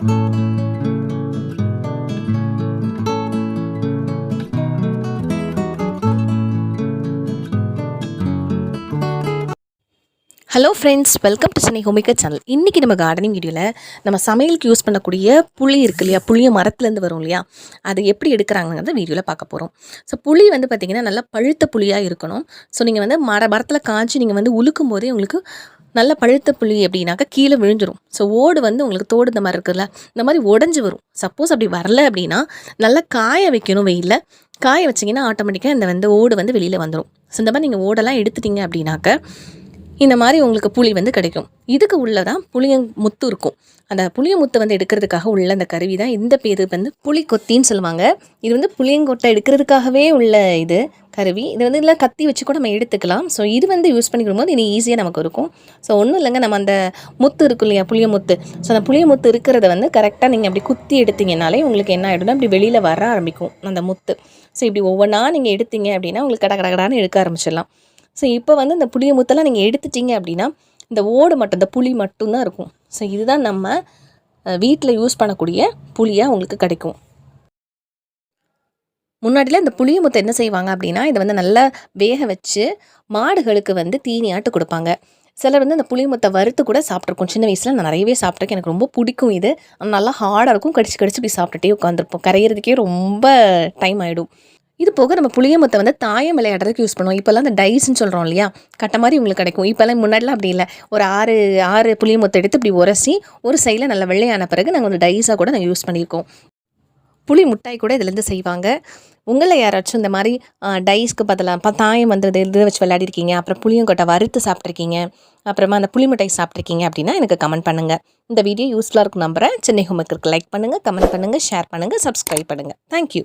Hello friends welcome to Chennai ஹோமிகா channel இன்றைக்கி நம்ம gardening வீடியோவில் நம்ம சமையலுக்கு யூஸ் பண்ணக்கூடிய புளி இருக்கு இல்லையா? புளிய மரத்துலேருந்து வரும் இல்லையா? அது எப்படி எடுக்கிறாங்கிறத வீடியோவில் பார்க்க போகிறோம் ஸோ புளி வந்து பார்த்திங்கன்னா நல்லா பழுத்த புளியாக இருக்கணும். ஸோ நீங்கள் வந்து மர மரத்தில் காய்ச்சி நீங்கள் வந்து உழுக்கும் போதே உங்களுக்கு நல்ல பழுத்த புளி அப்படின்னாக்கா கீழே விழுந்துடும் ஸோ ஓடு வந்து உங்களுக்கு தோடு இந்த மாதிரி இருக்குல்ல இந்த மாதிரி உடஞ்சி வரும். சப்போஸ் அப்படி வரல அப்படின்னா நல்லா காய வைக்கணும் வெயிலில். காய வச்சிங்கன்னா ஆட்டோமேட்டிக்காக இந்த வந்து ஓடு வந்து வெளியில் வந்துடும் ஸோ இந்த மாதிரி நீங்கள் ஓடெல்லாம் எடுத்துட்டீங்க அப்படின்னாக்க இந்த மாதிரி உங்களுக்கு புளி வந்து கிடைக்கும். இதுக்கு உள்ளே தான் புளிய முத்து இருக்கும். அந்த புளிய முத்தை வந்து எடுக்கிறதுக்காக உள்ள அந்த கருவி தான் இந்த பேர் வந்து புளிக்கொத்தின்னு சொல்லுவாங்க. இது வந்து புளியங்கொட்டை எடுக்கிறதுக்காகவே உள்ள இது கருவி. இது வந்து இல்லை கத்தி வச்சு கூட நம்ம எடுத்துக்கலாம். ஸோ இது வந்து யூஸ் பண்ணிக்கும் போது இனி ஈஸியாக நமக்கு இருக்கும். ஸோ ஒன்றும் இல்லைங்க. நம்ம அந்த முத்து இருக்கும் இல்லையா புளிய முத்து. ஸோ அந்த புளிய முத்து இருக்கிறத வந்து கரெக்டாக நீங்கள் அப்படி குத்தி எடுத்தீங்கனாலே உங்களுக்கு என்ன ஆகிடும்னா அப்படி வெளியில் வர ஆரம்பிக்கும் அந்த முத்து. ஸோ இப்படி ஒவ்வொன்றா நீங்கள் எடுத்தீங்க அப்படின்னா உங்களுக்கு கட கட எடுக்க ஆரம்பிச்சிடலாம். ஸோ இப்போ வந்து இந்த புளிய முத்தெல்லாம் நீங்கள் எடுத்துட்டீங்க அப்படின்னா இந்த ஓடு மட்டும் இந்த புளி மட்டும்தான் இருக்கும். ஸோ இதுதான் நம்ம வீட்டில் யூஸ் பண்ணக்கூடிய புளியாக உங்களுக்கு கிடைக்கும். முன்னாடியில் இந்த புளிய முத்தை என்ன செய்வாங்க அப்படின்னா இதை வந்து நல்லா வேக வச்சு மாடுகளுக்கு வந்து தீனியாட்டு கொடுப்பாங்க. சிலர் வந்து அந்த புளிய முத்தை வறுத்து கூட சாப்பிட்ருக்கோம் சின்ன வயசில் நான் நிறையவே சாப்பிட்ருக்கேன் எனக்கு ரொம்ப பிடிக்கும் இது. நல்லா ஹார்டாக இருக்கும். கடிச்சு கடிச்சு இப்படி சாப்பிட்டுட்டே உட்காந்துருப்போம் கரையிறதுக்கே ரொம்ப டைம் ஆகிடும் இது போக நம்ம புளியமுத்தை வந்து தாயம் விளையாடுறதுக்கு யூஸ் பண்ணுவோம். இப்போல்லாம் அந்த டைஸ்ன்னு சொல்கிறோம் இல்லையா? கட்ட மாதிரி உங்களுக்கு கிடைக்கும். இப்போல்லாம் முன்னாடிலாம் அப்படி இல்லை. ஒரு ஆறு ஆறு புளியமுத்தை எடுத்து இப்படி உரசி ஒரு சைடில் நல்லா வெள்ளையான பிறகு நாங்கள் வந்து டைஸாக கூட நாங்கள் யூஸ் பண்ணியிருக்கோம். புளி மிட்டாய் கூட இதுலேருந்து செய்வாங்க. உங்களில் யாராச்சும் இந்த மாதிரி டைஸ்க்கு பதிலாக தாயம் வந்து இது வச்சு விளையாடிருக்கீங்க. அப்புறம் புளியங்கொட்டை வறுத்து சாப்பிட்ருக்கீங்க அப்புறமா அந்த புளி மிட்டாய் சாப்பிட்ருக்கீங்க அப்படின்னா எனக்கு கமெண்ட் பண்ணுங்கள் இந்த வீடியோ யூஸ்ஃபுல்லாக இருக்கும் நம்புகிறேன் சென்னை ஹோமக்கிற்கு லைக் பண்ணுங்கள் கமெண்ட் பண்ணுங்கள் ஷேர் பண்ணுங்கள் சப்ஸ்கிரைப் பண்ணுங்கள் தேங்க்யூ